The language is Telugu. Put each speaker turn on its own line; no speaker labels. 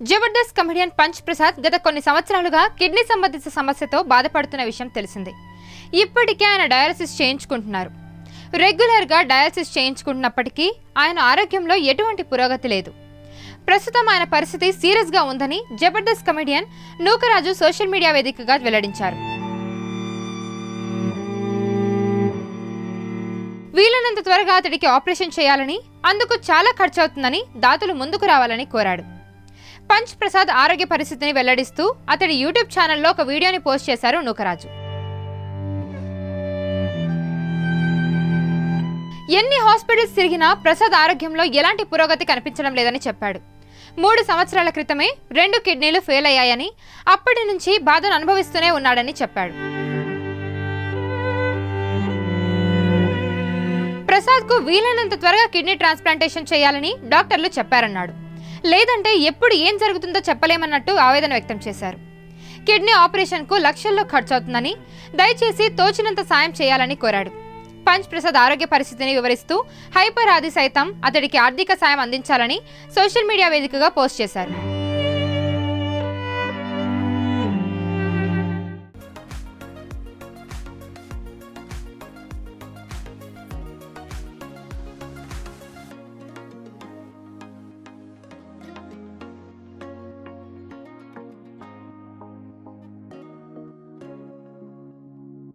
జబర్దస్త్ కమెడియన్ పంచ్ ప్రసాద్ గత కొన్ని సంవత్సరాలుగా కిడ్నీ సంబంధిత సమస్యతో బాధపడుతున్న విషయం తెలిసిందే. ఇప్పటికే ఆయన డయాలసిస్ చేయించుకుంటున్నారు. రెగ్యులర్గా డయాలసిస్ చేయించుకుంటున్నప్పటికీ ఆయన ఆరోగ్యంలో ఎటువంటి పురోగతి లేదు. ప్రస్తుతం ఆయన పరిస్థితి సీరియస్గా ఉందని Jabardasth comedian Nookaraju social media వేదికగా వెల్లడించారు. వీలైనంత త్వరగా అతడికి ఆపరేషన్ చేయాలని అందుకు చాలా ఖర్చవుతుందని దాతలు ముందుకు రావాలని కోరాడు. పంచ్ ప్రసాద్ ఆరోగ్య పరిస్థితిని వెల్లడిస్తూ అతడి యూట్యూబ్ ఛానల్లో ఒక వీడియోని పోస్ట్ చేశారు నూకరాజు. ఎన్ని హాస్పిటల్స్ తిరిగినా ప్రసాద్ ఆరోగ్యంలో ఎలాంటి పురోగతి కనిపించడం లేదని చెప్పాడు. మూడు సంవత్సరాల క్రితమే రెండు కిడ్నీలు ఫెయిల్ అయ్యాయని అప్పటి నుంచి బాధను అనుభవిస్తూనే ఉన్నాడని చెప్పాడు. ప్రసాద్కు వీలైనంత త్వరగా కిడ్నీ ట్రాన్స్ప్లాంటేషన్ చేయాలని డాక్టర్లు చెప్పారన్నాడు. లేదంటే ఎప్పుడు ఏం జరుగుతుందో చెప్పలేమన్నట్టు ఆవేదన వ్యక్తం చేశారు. కిడ్నీ ఆపరేషన్కు లక్షల్లో ఖర్చవుతుందని దయచేసి తోచినంత సాయం చేయాలని కోరాడు. పంచ్ ప్రసాద్ ఆరోగ్య పరిస్థితిని వివరిస్తూ హైపర్ ఆది సైతం అతడికి ఆర్థిక సాయం అందించాలని సోషల్ మీడియా వేదికగా పోస్ట్ చేశారు.